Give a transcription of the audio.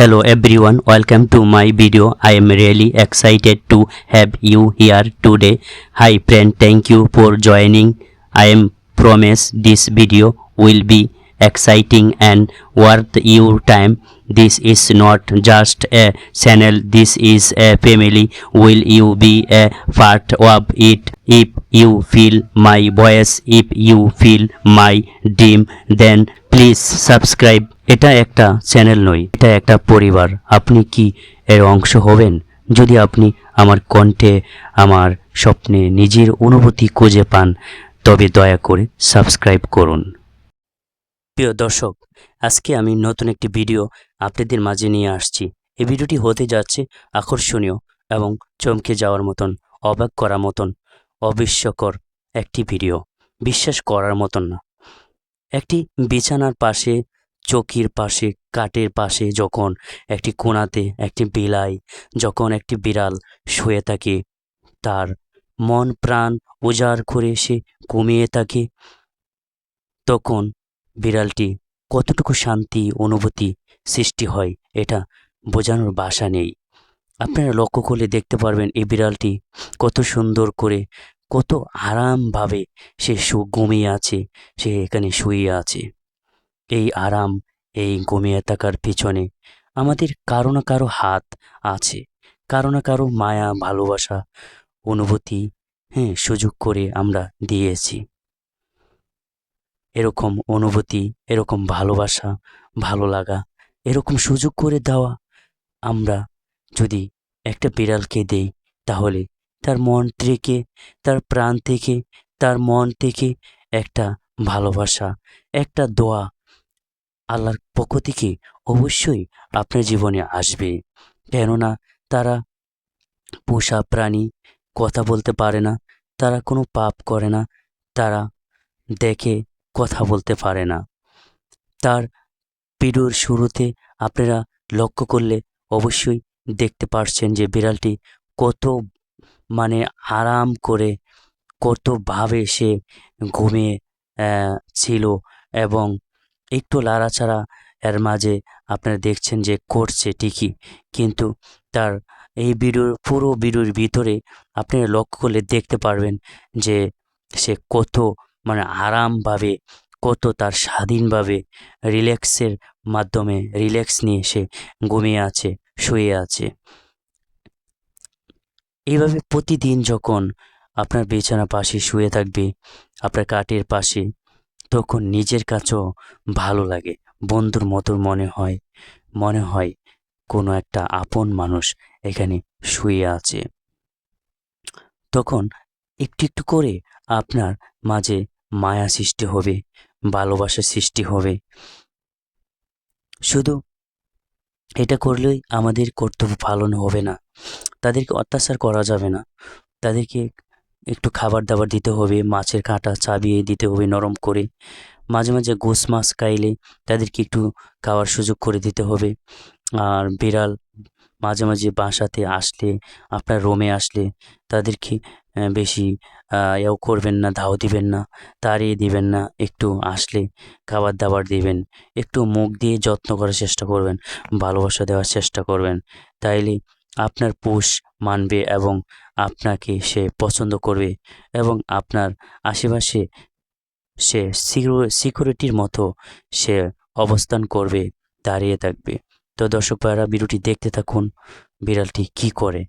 Hello everyone, welcome to my video. I am really excited to have you here today. Hi friend, thank you for joining. I am promise this video will be exciting and worth your time. This is not just a channel, this is a family. Will you be a part of it? If you feel my voice, if you feel my dream, then please subscribe. এটা একটা channel নয়, এটা একটা পরিবার। আপনি কি এর অংশ হবেন? যদি আপনি আমার কণ্ঠে আমার স্বপ্নে নিজের অনুভূতি খুঁজে পান, তবে দয়া করে সাবস্ক্রাইব করুন। প্রিয় দর্শক, আজকে আমি নতুন একটি ভিডিও আপনাদের মাঝে নিয়ে আসছি। এই ভিডিওটি হতে যাচ্ছে আকর্ষণীয় এবং চমকে যাওয়ার মতন, অবাক করার মতন, অবিস্ময়কর একটি ভিডিও বিশ্বাস করার মতন না। একটি বিছানার পাশে, চকির পাশে, কাঠের পাশে যখন একটি কোণাতে একটি বিলাই, যখন একটি বিড়াল শুয়ে থাকে, তার মন প্রাণ উজাড় করে সে ঘুমিয়ে থাকে, তখন বিড়ালটি কতটুকু শান্তি, অনুভূতি সৃষ্টি হয়, এটা বোঝানোর ভাষা নেই। আপনারা লক্ষ্য করলে দেখতে পারবেন এই বিড়ালটি কত সুন্দর করে কত আরামভাবে সে শু ঘুমিয়ে আছে, সে এখানে শুয়ে আছে। এই আরাম, এই ঘুমিয়ে থাকার পিছনে আমাদের কারও না কারও হাত আছে, কারও না কারও মায়া, ভালোবাসা, অনুভূতি হ্যাঁ সুযোগ করে আমরা দিয়েছি। এরকম অনুভূতি, এরকম ভালোবাসা, ভালো লাগা, এরকম সুযোগ করে দেওয়া আমরা যদি একটা বিড়ালকে দেই, তাহলে তার মন থেকে, তার প্রাণ থেকে, তার মন থেকে একটা ভালোবাসা, একটা দোয়া আল্লাহর পক্ষ থেকে অবশ্যই আপনার জীবনে আসবে। কেননা তারা পোষা প্রাণী, কথা বলতে পারে না, তারা কোনো পাপ করে না, তারা দেখে কথা বলতে পারে না। তার ভিডিওর শুরুতে আপনারা লক্ষ্য করলে অবশ্যই দেখতে পারছেন যে বিড়ালটি কত মানে আরাম করে কতভাবে সে ঘুমিয়ে ছিল এবং একটু লাড়াচাড়া এর মাঝে আপনারা দেখছেন যে করছে ঠিকই। কিন্তু তার এই ভিডিওর পুরো ভিডিওর ভিতরে আপনারা লক্ষ্য করলে দেখতে পারবেন যে সে কত মানে আরামভাবে, কত তার স্বাধীনভাবে রিল্যাক্সের মাধ্যমে, রিল্যাক্স নিয়ে সে ঘুমিয়ে আছে, শুয়ে আছে। এইভাবে প্রতিদিন যখন আপনার বিছানা পাশে শুয়ে থাকবে, আপনার কাঠের পাশে, তখন নিজের কাছেও ভালো লাগে, বন্ধুর মতো মনে হয় মনে হয় কোনো একটা আপন মানুষ এখানে শুয়ে আছে। তখন একটু একটু করে আপনার মাঝে মায়া সৃষ্টি হবে, ভালোবাসা সৃষ্টি হবে। শুধু এটা করলেই আমাদের কর্তব্য পালন হবে না। তাদেরকে অত্যাচার করা যাবে না। তাদেরকে একটু খাবার দাবার দিতে হবে, মাছের কাঁটা চাবিয়ে দিতে হবে নরম করে। মাঝে মাঝে গোস মাছ খাইলে তাদেরকে একটু খাওয়ার সুযোগ করে দিতে হবে। আর বিড়াল মাঝে মাঝে বাসাতে আসলে, আপনার রোমে আসলে তাদেরকে বেশি এও করবেন না, ধাও দিবেন না, তাড়িয়ে দিবেন না, একটু আসলে খাবার দাবার দিবেন, একটু মুখ দিয়ে যত্ন করার চেষ্টা করবেন, ভালোবাসা দেওয়ার চেষ্টা করবেন, তাইলে আপনার পুষ মানবে এবং আপনাকে সে পছন্দ করবে এবং আপনার আশেপাশে সে সিকিউরিটির মতো সে অবস্থান করবে, দাঁড়িয়ে থাকবে। তো দর্শক ভাইরা ভিডিওটি দেখতে থাকুন। বিড়ালটি কি করে?